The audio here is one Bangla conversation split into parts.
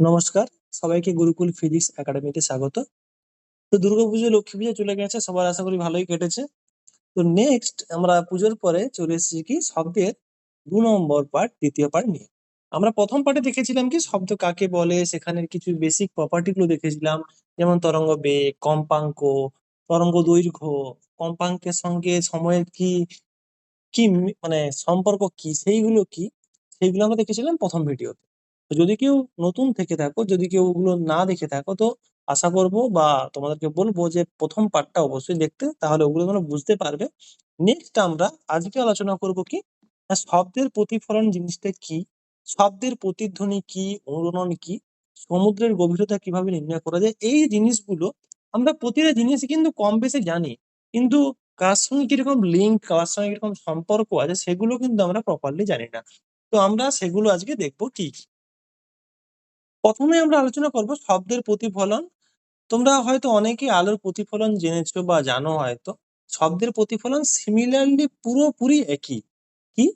নমস্কার, সবাইকে গুরুকুল ফিজিক্স একাডেমিতে স্বাগত। তো দুর্গাপুজো লক্ষ্মী পুজো চলে গেছে, সবার আশা করি ভালোই কেটেছে। তো নেক্সট আমরা পুজোর পরে চলে এসেছি কি শব্দের দু নম্বর পার্ট দ্বিতীয় পার্ট নিয়ে। আমরা প্রথম পার্টে দেখেছিলাম কি শব্দ কাকে বলে সেখানের কিছু বেসিক প্রপার্টি গুলো দেখেছিলাম, যেমন তরঙ্গ বেগ, কম্পাঙ্ক, তরঙ্গ দৈর্ঘ্য, কম্পাঙ্কের সঙ্গে সময়ের কি কি মানে সম্পর্ক কি, সেইগুলো কি, সেইগুলো আমরা দেখেছিলাম প্রথম ভিডিওতে যদি কেউ নতুন থেকে থাকো, যদি কেউ ওগুলো না দেখে থাকো, তো আশা করব বা তোমাদেরকে বলব যে প্রথম পার্টটা অবশ্যই দেখতে, তাহলে ওগুলো তোমরা বুঝতে পারবে। নেক্সট আমরা আজকে আলোচনা করব কি শব্দের প্রতিফলন জিনিসটা কি? শব্দের প্রতিধ্বনি কি? অনুরণন কি? সমুদ্রের গভীরতা কীভাবে নির্ণয় করা যায়? এই জিনিসগুলো আমরা প্রতিটা জিনিস কিন্তু কম বেশি জানি। কিন্তু কার সঙ্গে কীরকম লিঙ্ক কার সঙ্গে কীরকম সম্পর্ক আছে, সেগুলো কিন্তু আমরা প্রপারলি জানি না। তো আমরা সেগুলো আজকে দেখব কি। প্রথমে আমরা আলোচনা করব শব্দের প্রতিফলন। তোমরা হয়তো অনেকেই আলোর প্রতিফলন জেনেছো বা জানো হয়তো। শব্দের প্রতিফলন সিমিলারলি পুরোপুরি একই। কি?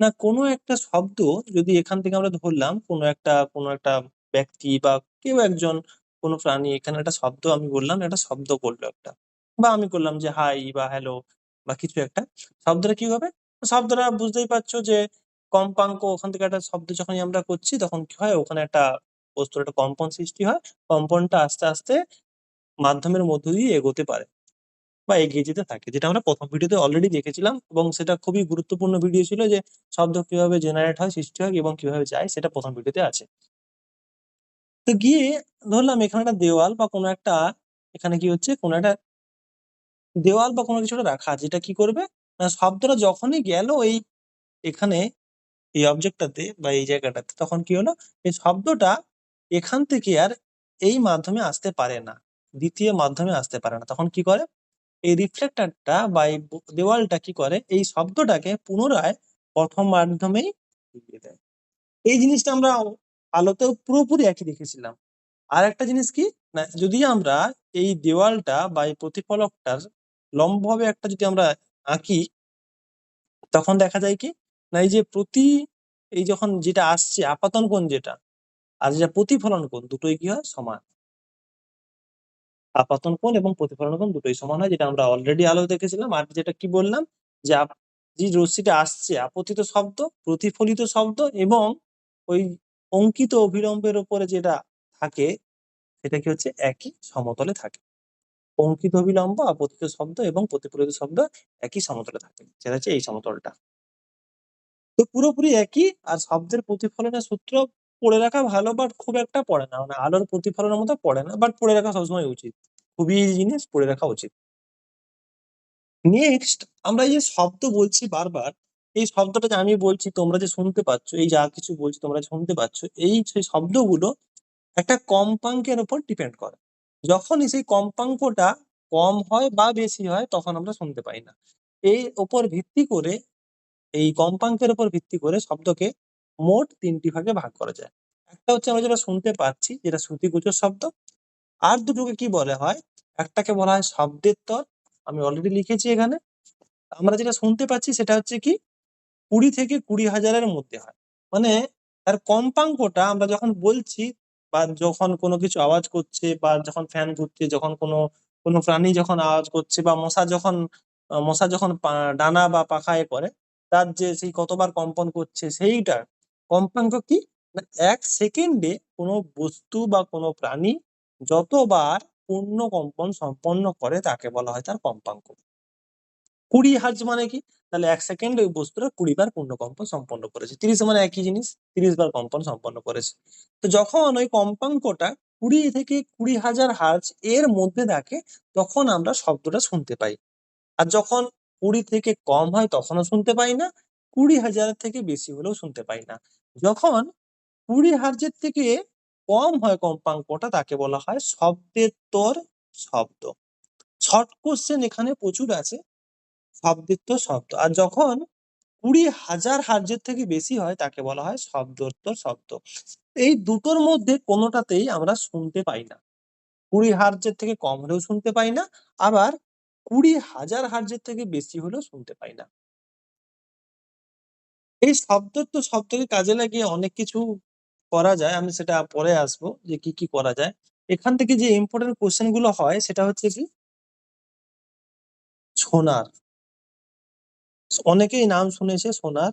না, কোনো একটা শব্দ যদি এখান থেকে আমরা ধরলাম, কোনো একটা কোনো একটা ব্যক্তি বা কেউ একজন, কোনো প্রাণী, এখানে একটা শব্দ আমি বললাম, একটা শব্দ করল একটা। বা আমি করলাম যে, হাই বা হ্যালো বা কিছু একটা। শব্দটা কি হবে? শব্দটা বুঝতেই পারছ যে, কম্পাঙ্ক, ওখান থেকে একটা শব্দ যখনই আমরা করছি, তখন কি হয়? ওখানে একটা বস্তুর একটা কম্পন সৃষ্টি হয়, কম্পনটা আস্তে আস্তে মাধ্যমের মধ্য দিয়ে এগোতে পারে বা এগিয়ে যেতে থাকে। যেটা আমরা প্রথম ভিডিওতে অলরেডি দেখেছিলাম এবং সেটা খুবই গুরুত্বপূর্ণ ভিডিও ছিল যে শব্দ কীভাবে জেনারেট হয়, সৃষ্টি হয় এবং কীভাবে যায় সেটা প্রথম ভিডিওতে আছে। তো গিয়ে ধরলাম এখানে একটা দেওয়াল বা কোনো একটা, এখানে কি হচ্ছে? কোনো একটা দেওয়াল বা কোনো কিছুটা রাখা যেটা কি করবে? না শব্দটা যখনই গেল এই, এখানে এই অবজেক্টটাতে বা এই জায়গাটাতে, তখন কি হলো? এই শব্দটা এখান থেকে আর এই মাধ্যমে আসতে পারে না, দ্বিতীয় মাধ্যমে আসতে পারে না। তখন কি করে? এই রিফ্লেক্টরটা বা এই দেওয়ালটা কি করে? এই শব্দটাকে পুনরায় প্রথম মাধ্যমেই ফিরিয়ে দেয়। এই জিনিসটা আমরা আলোতেও পুরোপুরি একই দেখেছিলাম। আর একটা জিনিস কি? না, যদি আমরা এই দেওয়ালটা বা এই প্রতিফলকটার লম্বভাবে একটা যদি আমরা আঁকি, তখন দেখা যায় কি? না, এই যে প্রতি, এই যখন যেটা আসছে, আপাতন কোণ যেটা আর যেটা প্রতিফলন কোণ, দুটোই কি হয়? সমান। আপাতন কোণ এবং প্রতিফলন কোণ দুটোই সমান হয়, যেটা আমরা অলরেডি আলো দেখেছিলাম। আর যেটা কি বললাম? যে যে রশ্মিটা আসছে, আপতিত শব্দ, প্রতিফলিত শব্দ এবং ওই অঙ্কিত অভিলম্বের উপরে যেটা থাকে, সেটা কি হচ্ছে? একই সমতলে থাকে। অঙ্কিত অভিলম্ব আপতিত শব্দ এবং প্রতিফলিত শব্দ একই সমতলে থাকে। সেটা হচ্ছে এই সমতলটা। তো পুরোপুরি একই, আর শব্দের প্রতিফলনের সূত্র পড়ে রাখা ভালো বাট খুব একটা পড়ে না। মানে আলোর প্রতিফলনের মতো পড়ে না বাট পড়ে রাখা সবসময় উচিত। খুবই জিনিস, পড়ে রাখা উচিত। নেক্সট আমরা যে শব্দ বলছি বারবার, এই শব্দটা যে আমি বলছি, তোমরা যে শুনতে পাচ্ছ, এই যা কিছু বলছি, তোমরা শুনতে পাচ্ছ, এই শব্দগুলো একটা কম্পাঙ্কের উপর ডিপেন্ড করে। যখনই সেই কম্পাঙ্কটা কম হয় বা বেশি হয়, তখন আমরা শুনতে পাই না। এই উপর ভিত্তি করে, এই কম্পাঙ্কের উপর ভিত্তি করে শব্দকে মোট তিনটি ভাগে ভাগ করা যায়। একটা হচ্ছে আমরা যেটা শুনতে পাচ্ছি, যেটা শ্রুতিগোচর শব্দ, আর দুটোকে কি বলা হয়? একটাকে বলা হয় শব্দের তর। আমি অলরেডি লিখেছি এখানে। আমরা যেটা শুনতে পাচ্ছি সেটা হচ্ছে কি, কুড়ি থেকে কুড়ি হাজারের মধ্যে হয়। মানে তার কম্পাঙ্কটা আমরা যখন বলছি বা যখন কোনো কিছু আওয়াজ করছে বা যখন ফ্যান ঘুরছে, যখন কোনো কোনো প্রাণী যখন আওয়াজ করছে বা মশা যখন মশা যখন ডানা বা পাখায় করে তার যে সেই কতবার কম্পন করছে সেইটা কম্পাঙ্ক কি? না, এক সেকেন্ডে কোনো বস্তু বা কোনো প্রাণী যতবার পূর্ণ কম্পন সম্পন্ন করে তাকে বলা হয় তার কম্পাঙ্ক। কুড়ি হার্জ মানে কি? তাহলে এক সেকেন্ডে ওই বস্তুটা কুড়ি বার পূর্ণ কম্পন সম্পন্ন করেছে। তিরিশ মানে একই জিনিস, তিরিশ বার কম্পন সম্পন্ন করেছে। তো যখন ওই কম্পাঙ্কটা কুড়ি থেকে কুড়ি হাজার হার্জ এর মধ্যে থাকে, তখন আমরা শব্দটা শুনতে পাই। আর যখন কুড়ি থেকে কম হয়, তখনও শুনতে পাই না। কুড়ি হাজারের থেকে বেশি হলেও শুনতে পাই না। যখন কুড়ি হার্জের থেকে কম হয় কম্পাঙ্কটা, তাকে বলা হয় শব্দের তোর শব্দ। শর্ট কোশ্চেন এখানে প্রচুর আছে। শব্দোত্তর শব্দ। আর যখন কুড়ি হাজার হার্যের থেকে বেশি হয়, তাকে বলা হয় শব্দোত্তর শব্দ। এই দুটোর মধ্যে কোনোটাতেই আমরা শুনতে পাই না। কুড়ি হার্যের থেকে কম হলেও শুনতে পাই না। আবার কুড়ি হাজার হার্যের থেকে বেশি হলেও শুনতে পাই না। এই শব্দোত্তর শব্দকে কাজে লাগিয়ে অনেক কিছু করা যায়। আমি সেটা পরে আসব যে কি কি করা যায়। এখান থেকে যে ইম্পর্টেন্ট কোশ্চেনগুলো হয়, সেটা হচ্ছে কি? সোনার। অনেকেই নাম শুনেছে সোনার।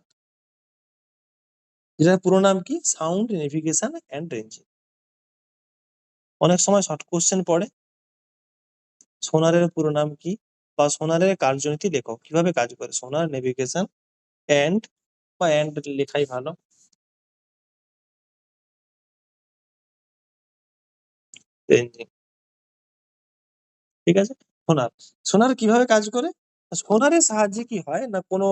যেটার পুরো নাম কি? সাউন্ড নেভিগেশন অ্যান্ড রেঞ্জিং অনেক সময় শর্ট কোশ্চেন পড়ে। সোনারের পুরো নাম কি? বা সোনারের কার্যনীতি লেখো কীভাবে কাজ করে? সোনার নেভিগেশন অ্যান্ড বা অ্যান্ড লেখাই ভালো। ঠিক আছে? সোনার। সোনার কীভাবে কাজ করে? সোনারের সাহায্যে কি হয় না কোনো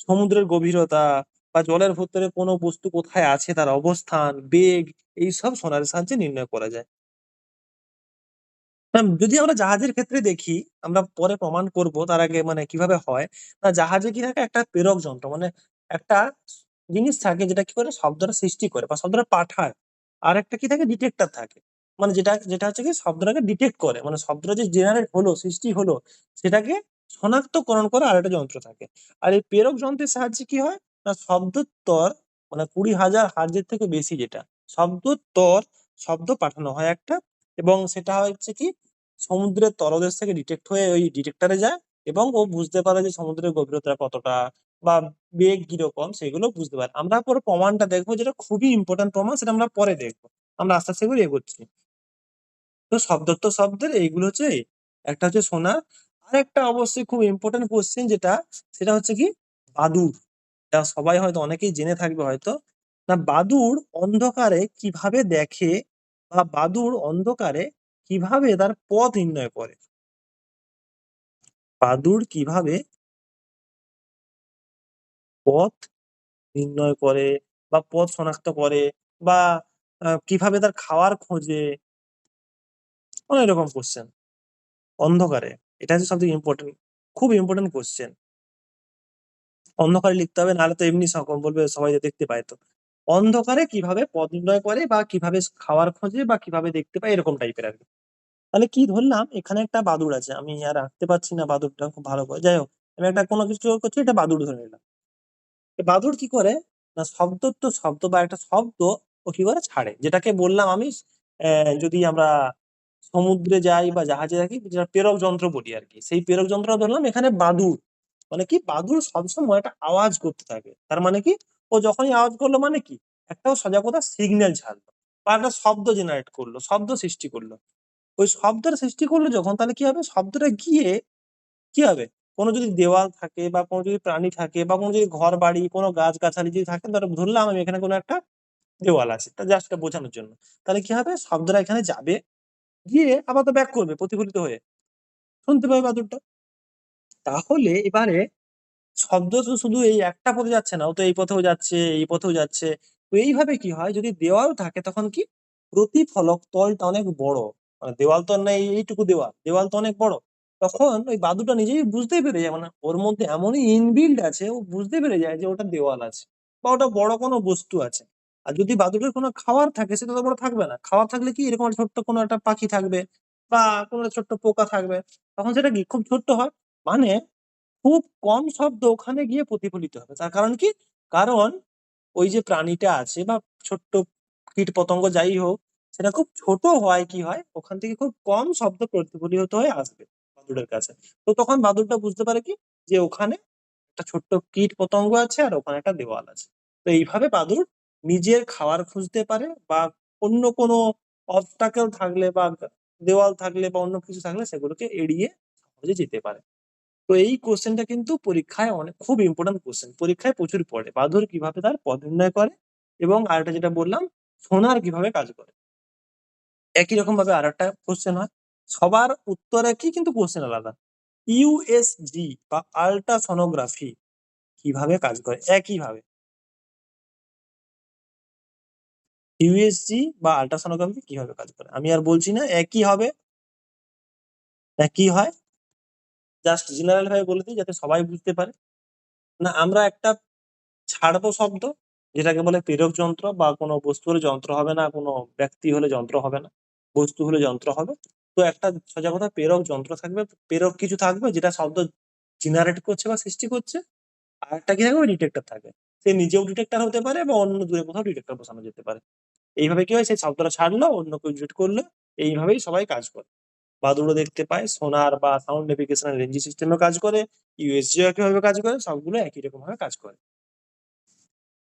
সমুদ্রের গভীরতা বা জলের ভেতরে কোনো বস্তু কোথায় আছে, তার অবস্থান, বেগ এইসব সোনারের সাহায্যে নির্ণয় করা যায়। যদি আমরা জাহাজের ক্ষেত্রে দেখি, আমরা পরে প্রমাণ করব তার আগে মানে কীভাবে হয়। না, জাহাজে কি থাকে? একটা প্রেরক যন্ত্র মানে একটা জিনিস থাকে যেটা কি করে? শব্দটা সৃষ্টি করে বা শব্দটা পাঠায়। আর একটা কি থাকে? ডিটেক্টর থাকে। মানে যেটা যেটা হচ্ছে কি? শব্দটাকে ডিটেক্ট করে। মানে শব্দটা যে জেনারেট হলো, সৃষ্টি হলো, সেটাকে শনাক্তকরণ করে আর একটা যন্ত্র থাকে। আর এই প্রেরক যন্ত্রের সাহায্যে কি হয়? না শব্দোত্তর মানে কুড়ি হাজার হার্জের থেকে বেশি যেটা। শব্দোত্তর শব্দ পাঠানো হয় একটা এবং সেটা হচ্ছে কি? সমুদ্রের তলদেশ থেকে ডিটেক্ট হয়ে ওই ডিটেক্টরে যায় এবং ও বুঝতে পারে যে সমুদ্রের গভীরতা কতটা বা বেগ কীরকম সেগুলো বুঝতে পারে। আমরা পরে প্রমাণটা দেখব যেটা খুবই ইম্পর্টেন্ট প্রমাণ, সেটা আমরা পরে দেখব। আমরা আস্তে আস্তে করে এগোচ্ছি। তো শব্দত্ব শব্দের, এইগুলো হচ্ছে একটা হচ্ছে সোনা। আর একটা অবশ্যই খুব ইম্পর্টেন্ট কোশ্চেন যেটা, সেটা হচ্ছে কি বাদুর এটা সবাই হয়তো অনেকেই জেনে থাকবে হয়তো। না বাদুর অন্ধকারে কীভাবে দেখে বা বাদুর অন্ধকারে কীভাবে তার পথ নির্ণয় করে? বাদুড় কীভাবে পথ নির্ণয় করে বা পথ শনাক্ত করে বা কীভাবে তার খাওয়ার খোঁজে। অনেক রকম কোশ্চেন অন্ধকারে, এটা হচ্ছে সবথেকে ইম্পর্টেন্ট খুব ইম্পর্টেন্ট কোশ্চেন অন্ধকারে লিখতে হবে, নাহলে তো এমনি বলবে, সবাই দেখতে পায় তো। অন্ধকারে কীভাবে পথ নির্ণয় করে বা কীভাবে খাওয়ার খোঁজে বা কীভাবে দেখতে পায়, এরকম টাইপের আর কি। তাহলে কি ধরলাম, এখানে একটা বাদুড় আছে, আমি আর রাখতে পারছি না বাদুড়টা, খুব ভালো করে। যাই হোক, আমি একটা কোনো কিছু করছি এটা বাদুড় ধরে নিলাম। এ বাদুড় কি করে? না শব্দ তো শব্দ বা একটা শব্দ ও কি করে? ছাড়ে। যেটাকে বললাম আমি যদি আমরা সমুদ্রে যাই বা জাহাজে থাকি যেটা প্রেরক যন্ত্র বলি আর কি। সেই প্রেরক যন্ত্র ধরলাম, এখানে বাদুড়। মানে কি? বাদুড় সবসময় একটা আওয়াজ করতে থাকে। তার মানে কি? ও যখনই আওয়াজ করল মানে কি? একটা সজাগতা সিগন্যাল ছাড়লো বা একটা শব্দ জেনারেট করল, শব্দ সৃষ্টি করল। ওই শব্দের সৃষ্টি করল যখন তাহলে কি হবে? শব্দটা গিয়ে কি হবে? কোনো যদি দেওয়াল থাকে বা কোনো যদি প্রাণী থাকে বা কোনো যদি ঘর বাড়ি কোনো গাছ গাছালি যদি থাকে, ধরো ধরলাম আমি এখানে কোনো একটা দেওয়াল আছে, তা জাস্ট বোঝানোর জন্য। তাহলে কি হবে? শব্দটা এখানে যাবে, গিয়ে আবার তো ব্যাক করবে প্রতিফলিত হয়ে। শুনতে পাবে বাদুরটা তাহলে এবারে শব্দ তো শুধু এই একটা পথে যাচ্ছে না, ও তো এই পথেও যাচ্ছে, এই পথেও যাচ্ছে। তো এইভাবে কি হয়? যদি দেওয়াল থাকে তখন কি? প্রতিফলক তলটা অনেক বড়। মানে দেওয়াল তো আর না এইটুকু দেওয়াল দেওয়াল তো অনেক বড়। তখন ওই বাদুটা নিজেই বুঝতেই পেরে যায়। মানে ওর মধ্যে এমনই ইনবিল্ড আছে, ও বুঝতে পেরে যায় যে ওটা দেওয়াল আছে বা ওটা বড় কোনো বস্তু আছে। আর যদি বাদুটার কোনো খাওয়ার থাকে সেটা তো বড় থাকবে না। খাওয়ার থাকলে কি এরকম ছোট্ট কোনো একটা পাখি থাকবে বা কোনো ছোট্ট পোকা থাকবে? তখন সেটা কি খুব ছোট্ট হয়? মানে খুব কম শব্দ ওখানে গিয়ে প্রতিফলিত হবে। তার কারণ কি? কারণ ওই যে প্রাণীটা আছে বা ছোট্ট কীট পতঙ্গ যাই হোক, সেটা খুব ছোট হয় কি হয়? ওখান থেকে খুব কম শব্দ প্রতিফলিত হয়ে আসবে। বাদুড়ের কাছে। তো তখন বাদুড়টা বুঝতে পারে কি? যে ওখানে একটা ছোট্ট কীট পতঙ্গ আছে আর ওখানে একটা দেওয়াল আছে। তো এইভাবে বাদুড় নিজের খাবার খুঁজতে পারে বা অন্য কোনো অবস্টাকেল থাকলে বা দেওয়াল থাকলে বা অন্য কিছু থাকলে সেগুলোকে এড়িয়ে সহজে যেতে পারে। তো এই কোশ্চেনটা কিন্তু পরীক্ষায় অনেক, খুব ইম্পর্টেন্ট কোশ্চেন পরীক্ষায় প্রচুর পড়ে। বাদুর কীভাবে তার পদ নির্ণয় করে এবং আরেকটা যেটা বললাম, সোনার কীভাবে কাজ করে? একই রকম ভাবে আর একটা কোশ্চেন হয়। সবার উত্তর একই কিন্তু কোশ্চেন আলাদা। ইউএসজি বা আল্ট্রাসোনোগ্রাফি কীভাবে কাজ করে? একইভাবে। ইউএসজি বা আল্ট্রাসোনোগ্রাফি কীভাবে কাজ করে? আমি আর বলছি না, একই হবে। একই হয়। জাস্ট জেনারেল ভাবে বলে দিই যাতে সবাই বুঝতে পারে। না, আমরা একটা ছাড়বো শব্দ, যেটাকে বলে প্রেরক যন্ত্র বা কোনো বস্তু হলে যন্ত্র হবে না, কোনো ব্যক্তি হলে যন্ত্র হবে না, বস্তু হলে যন্ত্র হবে। তো একটা সোজা প্রেরক যন্ত্র থাকবে, প্রেরক কিছু থাকবে যেটা শব্দ জেনারেট করছে বা সৃষ্টি করছে, আর একটা কি থাকবে? ডিটেক্টর থাকবে। সে নিজেও ডিটেক্টর হতে পারে বা অন্য দূরে কোথাও ডিটেক্টর বসানো যেতে পারে। এইভাবে কি হয়? সেই শব্দটা ছাড়লো, অন্য কেউ ডিটেক্ট করল, এইভাবেই সবাই কাজ করে। বাদুড়ও দেখতে পায় সোনার বা সাউন্ড নেভিগেশন রেঞ্জি সিস্টেমও কাজ করে ইউএসজি একইভাবে কাজ করে, সবগুলো একই রকম ভাবে কাজ করে।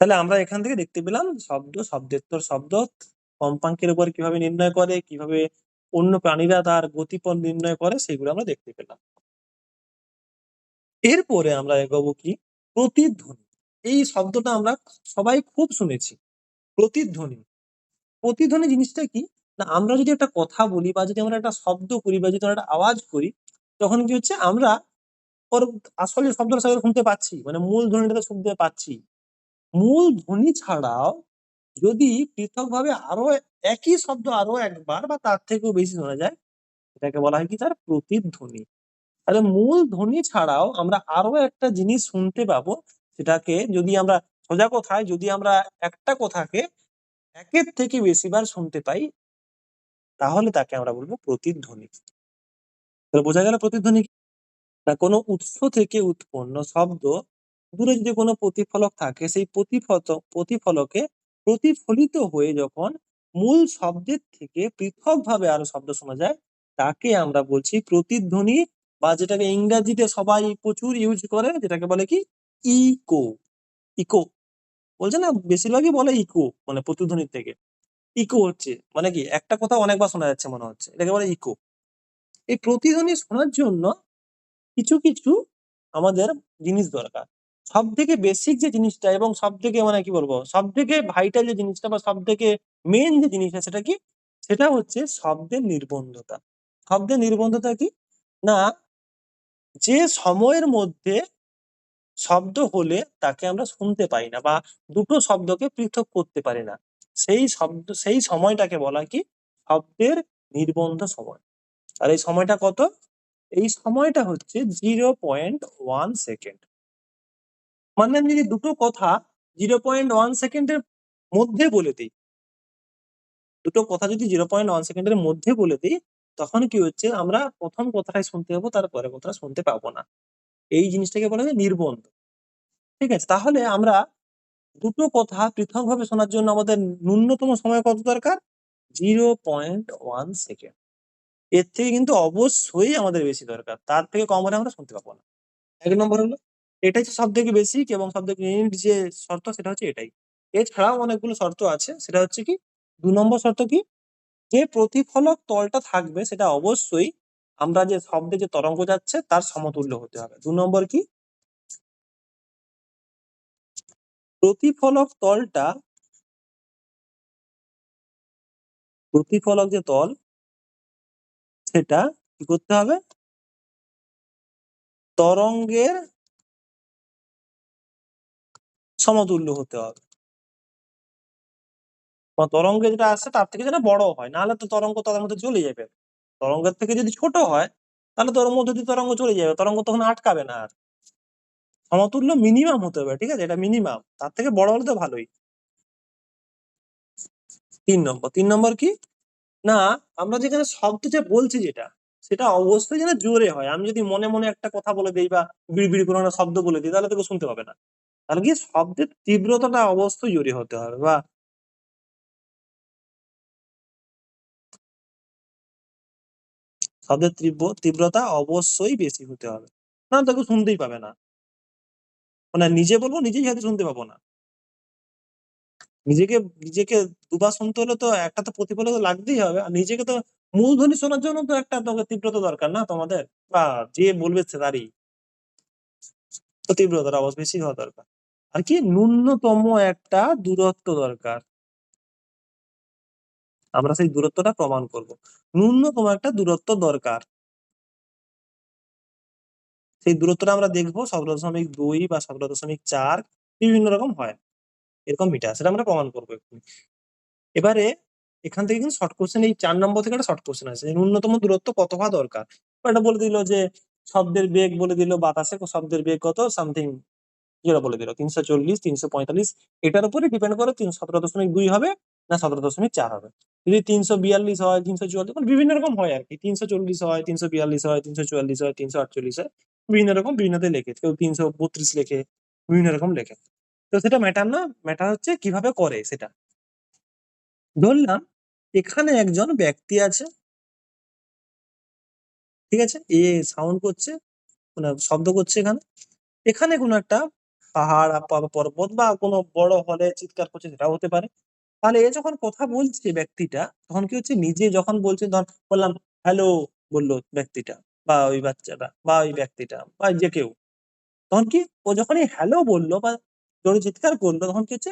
তাহলে আমরা এখান থেকে দেখতে পেলাম শব্দ, শব্দের তোর শব্দ, কম্পাঙ্কের উপর কীভাবে নির্ণয় করে, কীভাবে অন্য প্রাণীরা তার গতিপথ নির্ণয় করে, সেগুলো আমরা দেখতে পেলাম। এরপরে আমরা এগোবো কি? প্রতিধ্বনি। এই শব্দটা আমরা সবাই খুব শুনেছি। প্রতিধ্বনি। প্রতিধ্বনি জিনিসটা কি? না, আমরা যদি একটা কথা বলি বা যদি আমরা একটা শব্দ করি বা যদি আমরা একটা আওয়াজ করি, তখন কি হচ্ছে? আমরা ওর আসলে শব্দটা শুনতে পাচ্ছি। মানে মূল ধ্বনিটা শুনতে পাচ্ছি। মূল ধ্বনি ছাড়াও যদি পৃথকভাবে আরও একই শব্দ আরও একবার বা তার থেকেও বেশি শোনা যায়, এটাকে বলা হয় কি তার প্রতিধ্বনি তাহলে মূল ধ্বনি ছাড়াও আমরা আরও একটা জিনিস শুনতে পাবো, সেটাকে যদি আমরা সোজা কথায় যদি আমরা একটা কথাকে একের থেকে বেশিবার শুনতে পাই, তাহলে তাকে আমরা বলব প্রতিধ্বনি তাহলে বোঝা গেল প্রতিধ্বনি? না, কোনো উৎস থেকে উৎপন্ন শব্দ, দূরে যদি কোনো প্রতিফলক থাকে, সেই প্রতিফত প্রতিফলকে প্রতিফলিত হয়ে যখন মূল শব্দের থেকে পৃথকভাবে আরও শব্দ শোনা যায়, তাকে আমরা বলছি প্রতিধ্বনি বা যেটাকে ইংরাজিতে সবাই প্রচুর ইউজ করে, যেটাকে বলে কি? ইকো ইকো বলছে না? বেশিরভাগই বলে ইকো মানে প্রতিধ্বনির থেকে। ইকো হচ্ছে মানে কি? একটা কথা অনেকবার শোনা যাচ্ছে মনে হচ্ছে, এটাকে বলে ইকো এই প্রতিধ্বনি শোনার জন্য কিছু কিছু আমাদের জিনিস দরকার। সব থেকে বেসিক যে জিনিসটা এবং সব থেকে মানে কি বলব? সব থেকে ভাইটাল যে জিনিসটা বা সব থেকে মেন যে জিনিসটা সেটা কি? সেটা হচ্ছে শব্দের নির্বন্ধতা। শব্দের নির্বন্ধতা কি? না, যে সময়ের মধ্যে শব্দ হলে তাকে আমরা শুনতে পাই না বা দুটো শব্দকে পৃথক করতে পারি না। সেই শব্দ, সেই সময়টাকে বলা কি? শব্দের নির্বন্ধ সময়। আর এই সময়টা কত? এই সময়টা হচ্ছে জিরো পয়েন্ট ওয়ান সেকেন্ড মানে আমি যদি দুটো কথা জিরো পয়েন্ট ওয়ান সেকেন্ডের মধ্যে বলে দিই, দুটো কথা যদি জিরো পয়েন্ট ওয়ান সেকেন্ডের মধ্যে বলে দিই, তখন কি হচ্ছে? আমরা প্রথম কথাটাই শুনতে পাবো, তারপরে কথাটা শুনতে পাবো না। এই জিনিসটাকে বলা হয় নির্বন্ধ। ঠিক আছে? তাহলে আমরা দুটো কথা পৃথকভাবে শোনার জন্য আমাদের ন্যূনতম সময় কত দরকার? জিরো পয়েন্ট ওয়ান সেকেন্ড এর থেকে কিন্তু অবশ্যই আমাদের বেশি দরকার। তার থেকে কম হলে আমরা শুনতে পাবো না। এক নম্বর হলো এটাই হচ্ছে সব থেকে বেসিক এবং সব থেকে যে শর্ত সেটা হচ্ছে এটাই। এছাড়াও অনেকগুলো শর্ত আছে, সেটা হচ্ছে কি, দু নম্বর শর্ত কি, যে প্রতিফলক তলটা থাকবে সেটা অবশ্যই আমরা যে শব্দে যে তরঙ্গ যাচ্ছে তার সমতুল্য হতে হবে। দু নম্বর কি, প্রতিফলক তলটা প্রতিফলক যে তল সেটা কি করতে হবে, তরঙ্গের সমতুল্য হতে হবে। তরঙ্গে যেটা আসছে তার থেকে যেটা বড় হয়, নাহলে তো তরঙ্গ তাদের মধ্যে চলে যাবে। তরঙ্গের থেকে যদি ছোট হয়, তাহলে তোর মধ্যে দিয়ে তরঙ্গ চলে যাবে, তরঙ্গ তখন আটকাবে না আর। সমতুল্য মিনিমাম হতে হবে, ঠিক আছে? এটা মিনিমাম তার থেকে বড় হলে তো ভালোই। তিন নম্বর তিন নম্বর কি? না, আমরা যেখানে শব্দ যে বলছি যেটা, সেটা অবশ্যই যেন জোরে হয়। আমি যদি মনে মনে একটা কথা বলে দিই বা বিড়বিড় করে একটা শব্দ বলে দিই, তাহলে তোকে শুনতে পাবে না। তাহলে কি শব্দের তীব্রতাটা অবশ্যই জোরে হতে হবে বা শব্দের তীব্র, তীব্রতা অবশ্যই বেশি হতে হবে। না তাকে শুনতেই পাবে না। মানে নিজে বলব, নিজেই হয়তো শুনতে পাবো না। নিজেকে নিজেকে দুবার শুনতে হলে তো একটা তো প্রতিফলক লাগতেই হবে। আর নিজেকে তো মূলধ্বনি শোনার জন্য তো একটা তোকে তীব্রতা দরকার না তোমাদের? বা যে বলবে সে তারই। তো তীব্রতাটা অবশ্য বেশি হওয়া দরকার। আর কি ন্যূনতম একটা দূরত্ব দরকার। আমরা সেই দূরত্বটা প্রমাণ করব। ন্যূনতম একটা দূরত্ব দরকার। সেই দূরত্বটা আমরা দেখব সতেরো দশমিক দুই বা সতেরো দশমিক চার বিভিন্ন রকম হয়। এরকম মিটার, সেটা আমরা প্রমাণ করব এক্ষুনি। এবারে এখান থেকে কিন্তু শর্ট কোশ্চেন এই চার নম্বর থেকে একটা শর্ট কোশ্চেন আছে ন্যূনতম দূরত্ব কত হওয়া দরকার? এটা বলে দিল যে শব্দের বেগ বলে দিল বাতাসে, শব্দের বেগ কত? সামথিং যেটা বলে দিল, তিনশো চল্লিশ, তিনশো পঁয়তাল্লিশ, এটার উপরে ডিপেন্ড করে তিন, সতেরো দশমিক দুই হবে না সতেরো দশমিক চার হবে। যদি তিনশো বিয়াল্লিশ হয়, তিনশো চুয়াল্লিশ মানে বিভিন্ন রকম হয় আর কি, তিনশো চল্লিশ হয়, তিনশো বিয়াল্লিশ হয়, তিনশো চুয়াল্লিশ হয়, তিনশো আটচল্লিশ হয়, বিভিন্ন রকম বিভিন্নতে লেখে, কেউ তিনশো বত্রিশ লেখে, বিভিন্ন রকম লেখে। তো সেটা ম্যাটার না ম্যাটার হচ্ছে কীভাবে করে সেটা। ধরলাম, এখানে একজন ব্যক্তি আছে, ঠিক আছে? এ সাউন্ড করছে মানে শব্দ করছে এখানে। এখানে কোনো একটা পাহাড় পর্বত বা কোনো বড় হলে চিৎকার করছে সেটাও হতে পারে। তাহলে এ যখন কথা বলছে ব্যক্তিটা, তখন কি হচ্ছে? নিজে যখন বলছে, ধর বললাম হ্যালো বলল ব্যক্তিটা বা ওই বাচ্চাটা বা ওই ব্যক্তিটা বা যে কেউ। তখন কি ও যখনই হ্যালো বলল বা জোরে চিৎকার করল, তখন কি হচ্ছে?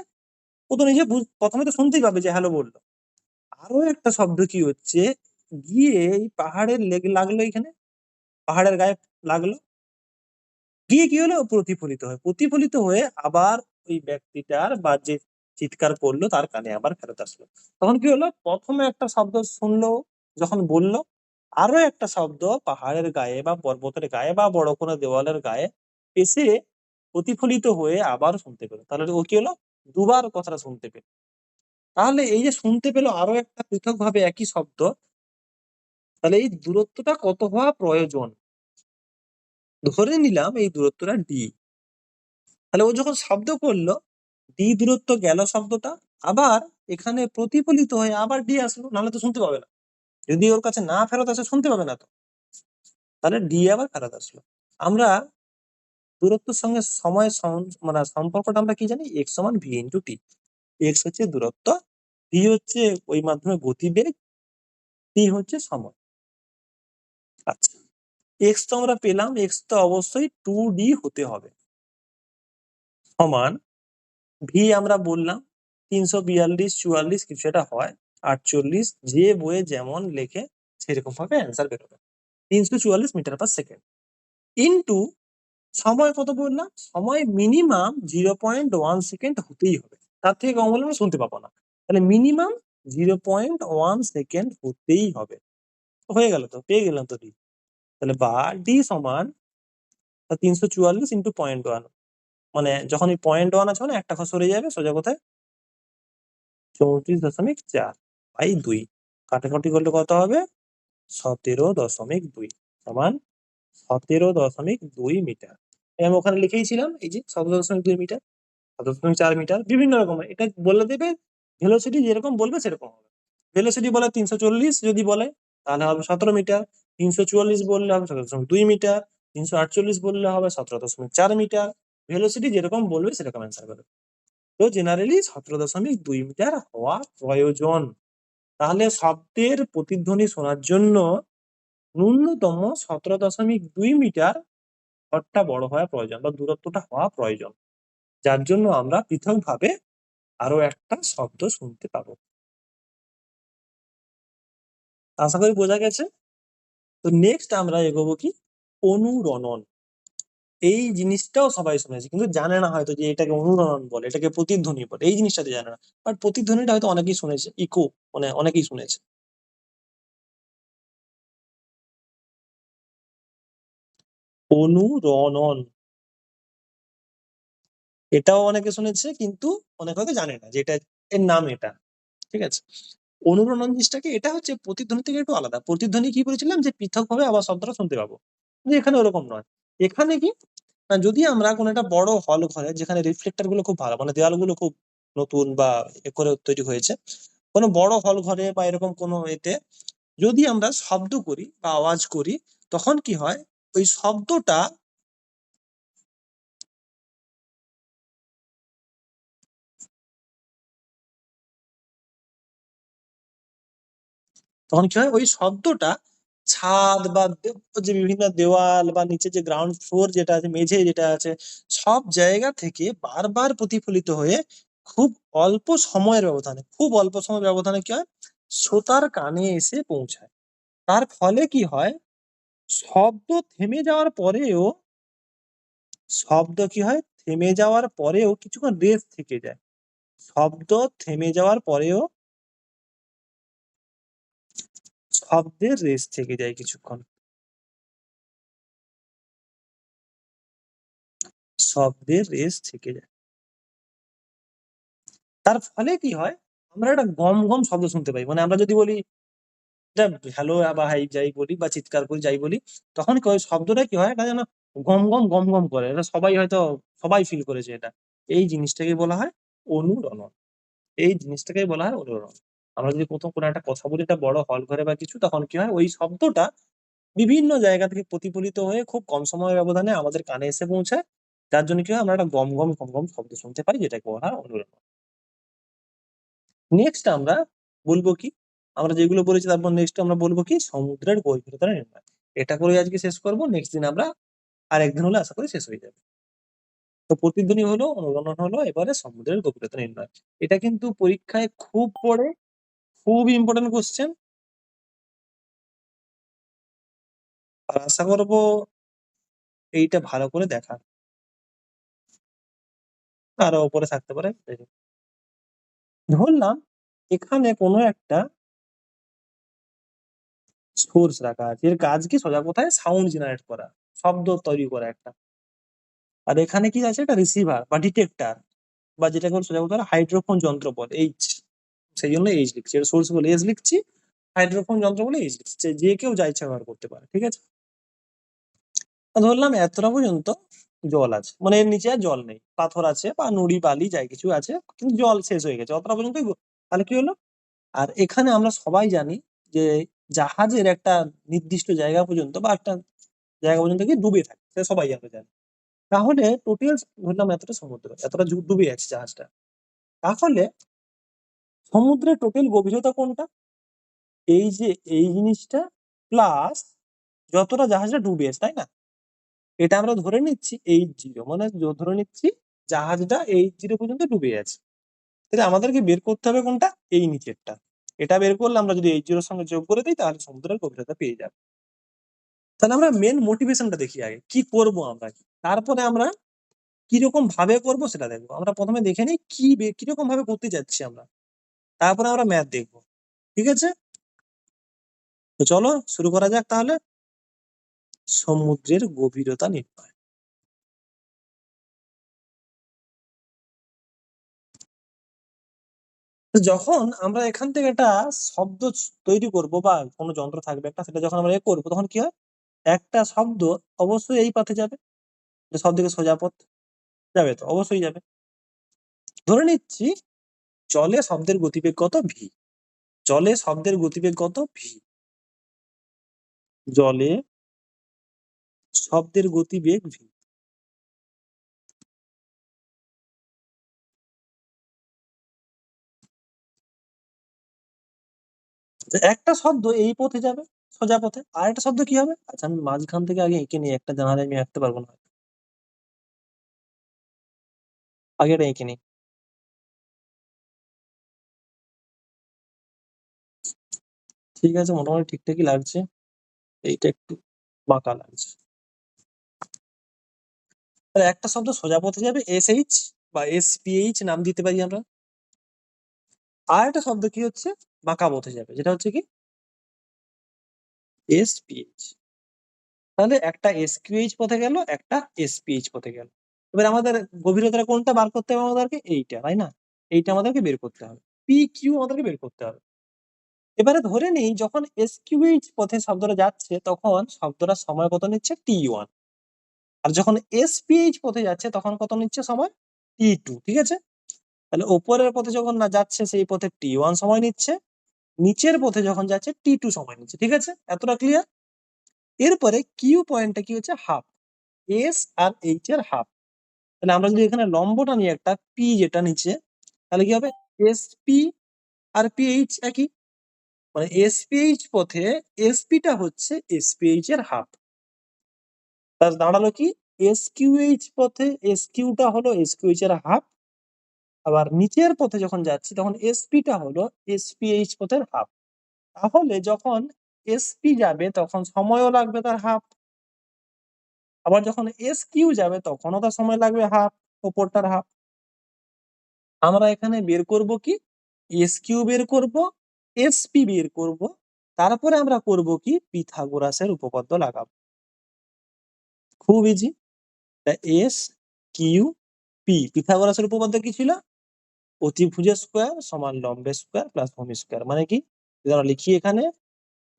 ও তো নিজে প্রথমে তো শুনতেই পাবে যে হ্যালো বলল। আরও একটা শব্দ কি হচ্ছে? গিয়ে এই পাহাড়ের লেগে লাগল এখানে? পাহাড়ের গায়ে লাগল? গিয়ে কি হলো? প্রতিফলিত হয়। প্রতিফলিত হয়ে আবার ওই ব্যক্তিটার বা যে চিৎকার করল তার কানে আবার ফেরত আসলো। তখন কি হলো? প্রথমে একটা শব্দ শুনলো, যখন বলল, আরও একটা শব্দ পাহাড়ের গায়ে বা পর্বতের গায়ে বা বড় কোনো দেওয়ালের গায়ে এসে প্রতিফলিত হয়ে আবার শুনতে পেল। তাহলে ও কি হলো? দুবার কথাটা শুনতে পেল। তাহলে এই যে শুনতে পেল আরও একটা পৃথক ভাবে একই শব্দ, তাহলে এই দূরত্বটা কত হওয়া প্রয়োজন? ধরে নিলাম এই দূরত্বটা ডি তাহলে ও যখন শব্দ করল ডি দূরত্ব গেল শব্দটা, আবার এখানে প্রতিফলিত হয়ে আবার ডি আসলো, নাহলে তো শুনতে পাবে না। যদি ওর কাছে না ফেরত আসে, শুনতে পাবে না তো। তাহলে ডি আবার ফেরত আসলো। আমরা দূরত্বের সঙ্গে সময় মানে সম্পর্কটা আমরা কি জানি? এক্স সমান ভি ইন্টু টি এক্স হচ্ছে দূরত্ব ভি হচ্ছে ওই মাধ্যমে গতিবেগ টি হচ্ছে সময়। আচ্ছা। এক্স তো আমরা পেলাম এক্স তো অবশ্যই টু ডি হতে হবে। সমান ভি আমরা বললাম, তিনশো বিয়াল্লিশ, চুয়াল্লিশ কিছু একটা হয়, আটচল্লিশ যে বইয়ে যেমন লেখে সেরকম ভাবে অ্যান্সার বেরোবে। তিনশো চুয়াল্লিশ মিটার পার সেকেন্ড ইন্টু সময় কত বললাম? সময় minimum zero point one second হতেই হবে। তার থেকে কম হলে শুনতে পাবো না। তাহলে minimum zero point one second হতেই হবে। হয়ে গেল তো, পেয়ে গেলাম তো ডি তাহলে বা ডি সমান তিনশো চুয়াল্লিশ ইন্টু পয়েন্ট ওয়ান মানে যখন এই পয়েন্ট ওয়ান আছে মানে একটা সরে যাবে, সোজা কোথায়? চৌত্রিশ দশমিক চার বাই দুই। কাটাকাটি করলে কত হবে? সতেরো দশমিক দুই সমান সতেরো দশমিক দুই মিটার। আমি ওখানে লিখেইছিলাম এই যে সতেরো দশমিক দুই মিটার, সতেরো দশমিক চার মিটার, বিভিন্ন রকম। এটা বলে দেবে ভেলোসিটি যেরকম বলবে সেরকম হবে। ভেলোসিটি বলে তিনশো চল্লিশ যদি বলে, তাহলে হবে সতেরো মিটার। তিনশো চুয়াল্লিশ বললে হবে সতেরো দশমিক দুই মিটার, তিনশো আটচল্লিশ বললে হবে সতেরো দশমিক চার মিটার। ভেলোসিটি যেরকম বলবে সেরকম অ্যান্সার করবে। তো জেনারেলি সতেরো দশমিক দুই মিটার হওয়া প্রয়োজন। তাহলে শব্দের প্রতিধ্বনি শোনার জন্য ন্যূনতম সতেরো দশমিক দুই মিটার ঘরটা বড় হওয়া প্রয়োজন বা দূরত্বটা হওয়া প্রয়োজন। যার জন্য আমরা পৃথকভাবে আরও একটা শব্দ শুনতে পাবো। আশা করি বোঝা গেছে? তো নেক্সট আমরা এগোবো কি? অনুরণন। এই জিনিসটাও সবাই শুনেছে, কিন্তু জানে না হয়তো যে এটাকে অনুরণন বলে, এটাকে প্রতিধ্বনি বলে, এই জিনিসটাতে জানে না। বাট প্রতিধ্বনিটা হয়তো অনেকেই শুনেছে ইকো মানে অনেকেই শুনেছে। অনুরণন। এটাও অনেকে শুনেছে, কিন্তু অনেকে হয়তো জানে না যে এটা, এর নাম এটা, ঠিক আছে? অনুরণন জিনিসটাকে, এটা হচ্ছে প্রতিধ্বনি থেকে একটু আলাদা। প্রতিধ্বনি কি বলেছিলাম? যে পৃথক ভাবে আবার শব্দটা শুনতে পাবো। যে এখানে ওরকম নয়। এখানে কি? যদি আমরা কোনো একটা বড় হল ঘরে, যেখানে রিফ্লেক্টরগুলো খুব ভালো মানে দেওয়ালগুলো খুব নতুন বা এ করে তৈরি হয়েছে, কোনো বড় হল ঘরে বা এরকম কোনো এতে যদি আমরা শব্দ করি বা আওয়াজ করি, তখন কি হয়? ওই শব্দটা তখন কি হয়? ওই শব্দটা ছাদ বা যে বিভিন্ন দেওয়াল বা নিচে যে গ্রাউন্ড ফ্লোর যেটা আছে, মেঝে যেটা আছে, সব জায়গা থেকে বারবার প্রতিফলিত হয়ে খুব অল্প সময়ের ব্যবধানে, খুব অল্প সময়ের ব্যবধানে কি হয়? শ্রোতার কানে এসে পৌঁছায়। তার ফলে কি হয়? শব্দ থেমে যাওয়ার পরেও, শব্দ কি হয়? থেমে যাওয়ার পরেও কিছুক্ষণ রেস্ট থেকে যায়। শব্দ থেমে যাওয়ার পরেও শব্দের রেস থেকে যায় কিছুক্ষণ। শব্দের রেস থেকে যায়। তার ফলে কি হয়? আমরা একটা গম গম শব্দ শুনতে পাই। মানে আমরা যদি বলি হ্যালো বা হাই যাই বলি বা চিৎকার করি যাই বলি, তখন কি হয়? শব্দটা কি হয়? এটা যেন গম গম গম গম করে। এটা সবাই হয়তো, সবাই ফিল করেছে এটা। এই জিনিসটাকে বলা হয় অনুরণন। এই জিনিসটাকে বলা হয় অনুরণন। আমরা যদি প্রথম কোনো একটা কথা বলি একটা বড় হল ঘরে বা কিছু, তখন কি হয়? ওই শব্দটা বিভিন্ন জায়গা থেকে প্রতিফলিত হয়ে খুব কম সময়ের ব্যবধানে আমাদের কানে এসে পৌঁছায়। যার জন্য কি হয়? আমরা একটা গম গম গম গম শব্দ শুনতে পাই যেটাকে বলা হয় অনুরণন নেক্সট আমরা বলব কি? আমরা যেগুলো বলেছি, তারপর নেক্সট আমরা বলব কি? সমুদ্রের গভীরতা নির্ণয়। এটা করে আজকে শেষ করব। নেক্সট দিন আমরা আর একদিন হলে আশা করি শেষ হয়ে যাবে। তো প্রতিধ্বনি হলো অনুরণন হলো, এবারে সমুদ্রের গভীরতা নির্ণয়। এটা কিন্তু পরীক্ষায় খুব পড়ে খুব ইম্পর্টেন্ট কোশ্চেন আর আশা করব এইটা ভালো করে দেখা। আরও উপরে থাকতে পারে। ধরলাম এখানে কোনো একটা সোর্স রাখা আছে। এর কাজ কি? সোজা কোথায়? সাউন্ড জেনারেট করা। শব্দ তৈরি করা একটা। আর এখানে কি আছে? একটা রিসিভার বা ডিটেক্টর বা যেটাকে সোজা কথা হাইড্রোফোন যন্ত্র বলে এইচ সেই জন্য এইচ লিখছি। এর সোর্স বলে এইচ লিখছি, হাইড্রোফোন যন্ত্র বলে এইচ লিখছি। যে- কেউ যা ইচ্ছা ব্যবহার করতে পারে, ঠিক আছে? ধরলাম এতটা পর্যন্ত জল আছে। মানে এর নিচে আর জল নেই। পাথর আছে বা নুড়ি, বালি, যাই কিছু আছে, কিন্তু জল শেষ হয়ে গেছে। অতটা পর্যন্ত তাহলে কি হলো? আর এখানে আমরা সবাই জানি যে, জাহাজের একটা নির্দিষ্ট জায়গা পর্যন্ত বা একটা জায়গা পর্যন্ত কি ডুবে থাকে। সেটা সবাই আমরা জানি। তাহলে টোটাল ধরলাম এতটা সমুদ্র, এতটা ডুবে আছে জাহাজটা। তাহলে সমুদ্রের টোটাল গভীরতা কোনটা? এই যে এই জিনিসটা প্লাস যতটা জাহাজটা ডুবে তাই না? এটা আমরা ধরে নিচ্ছি এইট জিরো মানে ধরে নিচ্ছি জাহাজটা এইট জিরো পর্যন্ত ডুবে আছে। তাহলে আমাদেরকে বের করতে হবে কোনটা? এই নিচেরটা। এটা বের করলে আমরা যদি এইট জিরোর সঙ্গে যোগ করে দিই, তাহলে সমুদ্রের গভীরতা পেয়ে যাবে। তাহলে আমরা মেন মোটিভেশনটা দেখি আগে, কি করব আমরা? তারপরে আমরা কীরকম ভাবে করব সেটা দেখব। আমরা প্রথমে দেখে নিই কি কীরকম ভাবে করতে যাচ্ছি আমরা। তারপরে আমরা ম্যাথ দেখব, ঠিক আছে? তো চলো শুরু করা যাক তাহলে। সমুদ্রের গভীরতা নির্ণয়। যখন আমরা এখান থেকে একটা শব্দ তৈরি করব বা কোনো যন্ত্র থাকবে একটা, সেটা যখন আমরা এ করব, তখন কি হয়? একটা শব্দ অবশ্যই এই পথে যাবে। সব দিকে সোজা পথ যাবে তো, অবশ্যই যাবে। ধরে নিচ্ছি জলে শব্দের গতিবেগ কত ভি জলে শব্দের গতিবেগ কত ভি জলে শব্দের গতিবেগ ভি একটা শব্দ এই পথে যাবে, সোজা পথে। আর একটা শব্দ কি হবে? আচ্ছা আমি মাঝখান থেকে আগে এঁকে নিই, একটা জানালে আমি আঁকতে পারব না। আগে এটা এঁকে নিই। ঠিক আছে, মোটামুটি ঠিকঠাকই লাগছে। এইটা একটু বাঁকা লাগছে। একটা শব্দ সোজা পথে যাবে, এস এইচ বা এস পিএইচ নাম দিতে পারি আমরা। আর একটা শব্দ কি হচ্ছে? বাঁকা পথে যাবে, যেটা হচ্ছে কি? এস পিএইচ তাহলে একটা এস কিউএইচ পথে গেল, একটা এস পিএইচ পথে গেল। এবার আমাদের গভীরতা কোনটা বার করতে হবে আমাদেরকে? এইটা, তাই না? এইটা আমাদেরকে বের করতে হবে। পি কিউ আমাদেরকে বের করতে হবে। এবারে ধরে নিই, যখন এস কিউএইচ পথে শব্দটা যাচ্ছে, তখন শব্দটা সময় কত নিচ্ছে? টি ওয়ান আর যখন এস পিএইচ পথে যাচ্ছে, তখন কত নিচ্ছে সময়? টি টু ঠিক আছে? তাহলে ওপরের পথে যখন না যাচ্ছে, সেই পথে টি ওয়ান সময় নিচ্ছে। নিচের পথে যখন যাচ্ছে টি টু সময় নিচ্ছে, ঠিক আছে? এতটা ক্লিয়ার এরপরে কিউ পয়েন্টটা কি হচ্ছে? হাফ এস আর এইচ এর হাফ তাহলে আমরা যদি এখানে লম্বটা নিয়ে একটা পি যেটা নিচে তাহলে কি হবে? এস পি আর পিএইচ একই? মানে এস পিএইচ পথে এসপিটা হচ্ছে এসপিএইচ এর হাফ। তার দাঁড়াল কি? এস কিউএইচ পথে এসকিউটা হলো এস কিউএইচ এর হাফ। আবার নিচের পথে যখন যাচ্ছি তখন এসপিটা হলো এসপিএইচ পথের হাফ। তাহলে যখন এসপি যাবে তখন সময়ও লাগবে তার হাফ। আবার যখন এসকিউ যাবে তখনও তার সময় লাগবে হাফ, ওপরটার হাফ। আমরা এখানে বের করব কি? এসকিউ বের করব। এসপি বের করব। তারপরে আমরা করব কি? পিথাগোরাসের উপপাদ্য লাগাবো। খুব ইজি এস কিউ পি পিথাগোরাসের উপপাদ্য কি ছিল? অতিভুজের স্কোয়ার সমান লম্বের স্কোয়ার প্লাস ভূমি স্কোয়ার মানে কি? আমরা লিখি এখানে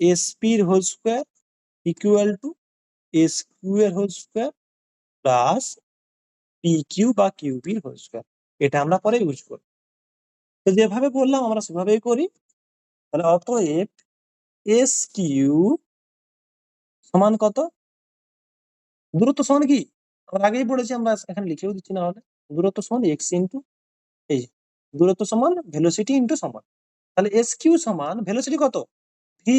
এস পির whole square equal to S Q এর whole square plus P Q বা কিউ পি হোল স্কোয়ার এটা আমরা পরে ইউজ করি তো যেভাবে বললাম, আমরা সেভাবেই করি। তাহলে অতএব এস কিউ সমান কত? দূরত্ব সমান কি? আমরা আগেই পড়েছি আমরা এখানে লিখেও দিচ্ছি না হলে। দূরত্ব সমান এক্স ইন্টু এই দূরত্ব সমান ভেলোসিটি ইন্টু সমান। তাহলে এস কিউ সমান ভেলোসিটি কত? ভি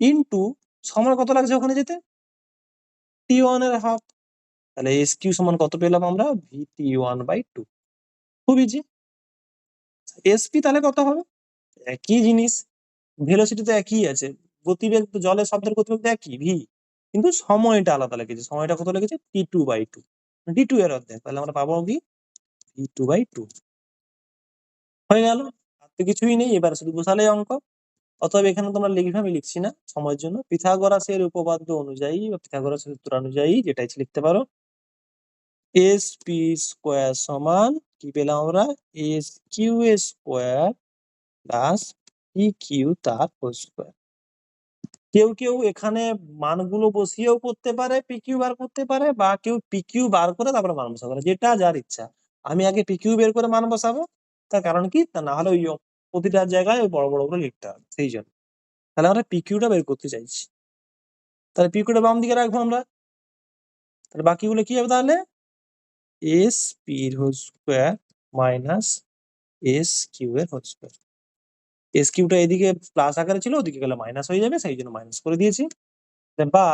ইন্টু সমান কত লাগছে ওখানে যেতে? টি ওয়ানের হাফ তাহলে এস কিউ সমান কত পেলাম আমরা? V T one by two খুব ইজি এসপি তাহলে কত হবে? একই জিনিস ভেলোসিটি তো একই আছে। গতিবেগ জলের শব্দের গতিবেগ একই, ভি। কিন্তু সময়টা আলাদা লেগেছে। সময়টা কত লেগেছে? T two by two D two এর অর্ধেক। তাহলে আমরা পাবো কি? ভি টু বাই টু হয়ে গেল। আর তো কিছুই নেই। এবার শুধু বসালে অঙ্ক। অতএব এখানে তোমরা লিখবে আমি লিখছি না সময়ের জন্য। পিথাগোরাসের উপপাদ্য অনুযায়ী বা পিথাগোরাসের সূত্র অনুযায়ী যেটা ইচ্ছে লিখতে পারো। এস পি স্কোয়ার সমান কি পেলাম আমরা? S Q square plus P Q তার হোল স্কোয়ার কেউ কেউ এখানে মানগুলো বসিয়েও করতে পারে পিকিউ বার করতে পারে, বা কেউ পিকিউ বার করে তারপরে মান বসাতে যেটা যার ইচ্ছা। আমি আগে পিকিউ বের করে মান বসাবো। তার কারণ কি? তা না হলে ওই প্রতিটা জায়গায় ওই বড় বড় করে লিখতে হবে, সেই জন্য। তাহলে আমরা পিকিউটা বের করতে চাইছি। তাহলে পিকিউটা বাম দিকে রাখব আমরা। তাহলে বাকিগুলো কি হবে তাহলে? এস পির whole square minus S Q এর হোল স্কোয়ার এস কিউটা এদিকে প্লাস আকারে ছিল, ওদিকে গেলে মাইনাস হয়ে যাবে, সেই জন্য মাইনাস করে দিয়েছি। বা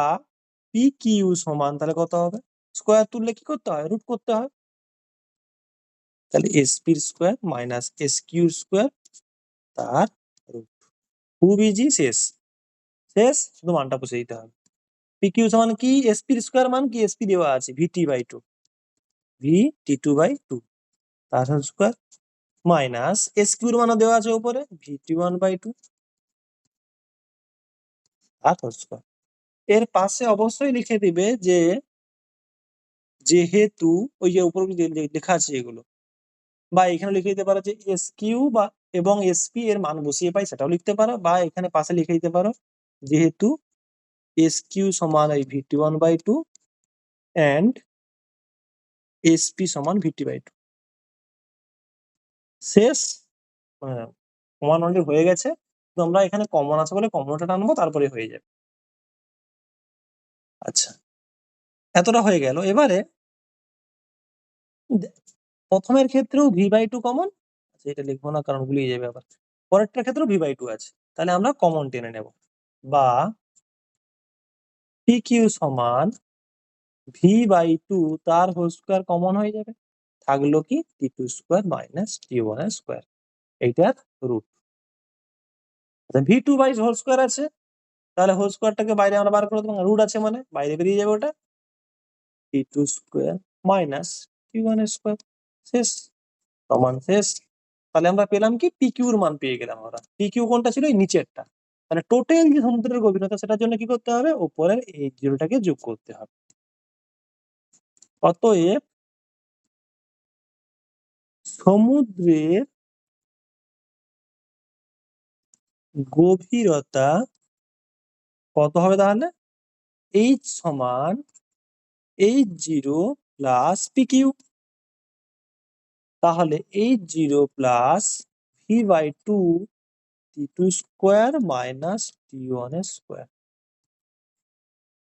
পি কিউ সমান, তাহলে কত হবে? স্কোয়ার তুললে কি করতে হয়? রুট করতে হয়। তাহলে এস পির square minus S Q square তার রুট খুব ইজি শেষ। শেষ, শুধু মানটা বসে দিতে হবে। পি কিউ সমান কি? এস পির স্কোয়ার মান কি? এস পি দেওয়া আছে V T by two V T two by two তার স্কোয়ার মাইনাস এস কিউর মানও দেওয়া আছে উপরে V T one by two এর পাশে অবশ্যই লিখে দিবে যে, যেহেতু ওই যে উপর লেখা আছে এগুলো, বা এখানে লিখে দিতে পারো যে এস কিউ বা, এবং এসপি এর মান বসিয়ে পাই সেটাও লিখতে পারো, বা এখানে পাশে লিখে দিতে পারো, যেহেতু এস কিউ সমান এই VT one by two and SP সমান ভিটি বাই টু শেষ কমন অলরেডি হয়ে গেছে। তো আমরা এখানে কমন আছে বলে কমনটা টানবো, তারপরে হয়ে যাবে। আচ্ছা। এতটা হয়ে গেল। এবারে প্রথমের ক্ষেত্রেও ভি বাই টু কমন আচ্ছা এটা লিখব না কারণ ভুলিয়ে যাবে আবার। পরেরটার ক্ষেত্রেও ভি বাই টু আছে। তাহলে আমরা কমন টেনে নেব। বা পি কিউ সমান ভি বাই টু তার হোল স্কোয়ার কমন হয়ে যাবে। থাকল কি T two square minus T one square এইটার root V two by whole square আছে, তাহলে হোল স্কোয়ারটাকে বাইরে আমরা বার করে দেবো রুট আছে মানে বাইরে বেরিয়ে যাবে ওটা। T two square minus T one square শেষ, সমান শেষ। তাহলে আমরা পেলাম কি পি কিউর মান পেয়ে গেলাম আমরা। পি কিউ কোনটা ছিল? এই নিচেরটা। মানে টোটাল যে সমুদ্রের গভীরতা, সেটার জন্য কি করতে হবে? উপরের এই জিরোটাকে যোগ করতে হবে। অতএব সমুদ্রের গভীরতা কত হবে তাহলে? এইচ সমান H zero plus P Q তাহলে H zero plus V by two T two square minus T ওয়ানের স্কোয়ার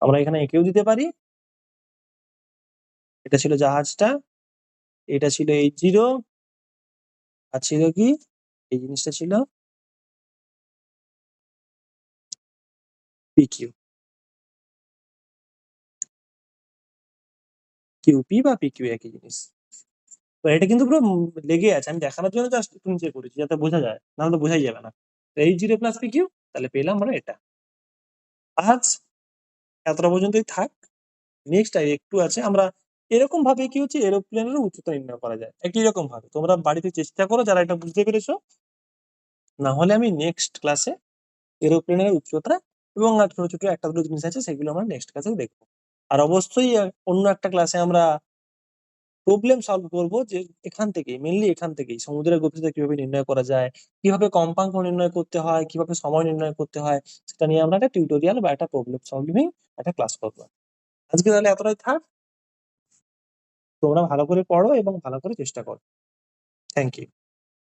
আমরা এখানে একেও দিতে পারি। এটা ছিল জাহাজটা। এটা ছিল এইচ জিরো আর ছিল কি? এই জিনিসটা ছিল পি কিউ কিউপি বা পি কিউ একই জিনিস। তো এটা কিন্তু পুরো লেগে আছে। আমি দেখানোর জন্য জাস্ট একটু নিচে করেছি যাতে বোঝা যায়। নাহলে তো বোঝাই যাবে না। H zero plus P Q তাহলে পেলাম আমরা এটা। আজ এতটা পর্যন্তই থাক। নেক্সট আর একটু আছে। আমরা এরকম ভাবে কি হচ্ছে? এরোপ্লেনের উচ্চতা নির্ণয় করা যায়। একই রকম ভাবে। তোমরা বাড়িতে চেষ্টা করো, যারা এটা বুঝতে পেরেছ। না হলে আমি নেক্সট ক্লাসে এরোপ্লেনের উচ্চতা এবং আর ছোট ছোট একটা দুটো জিনিস আছে, সেগুলো আমরা নেক্সট ক্লাসে দেখব। আর অবশ্যই অন্য একটা ক্লাসে আমরা প্রবলেম সলভ করব যে এখান থেকে মেনলি এখান থেকেই, সমুদ্রের গভীরতা কীভাবে নির্ণয় করা যায়, কীভাবে কম্পাঙ্ক নির্ণয় করতে হয়, কীভাবে সময় নির্ণয় করতে হয়, সেটা নিয়ে আমরা একটা টিউটোরিয়াল বা একটা প্রবলেম সলভিং একটা ক্লাস করব। আজকে তাহলে এতটাই থাক। তোমরা ভালো করে পড়ো এবং ভালো করে চেষ্টা করো। Thank you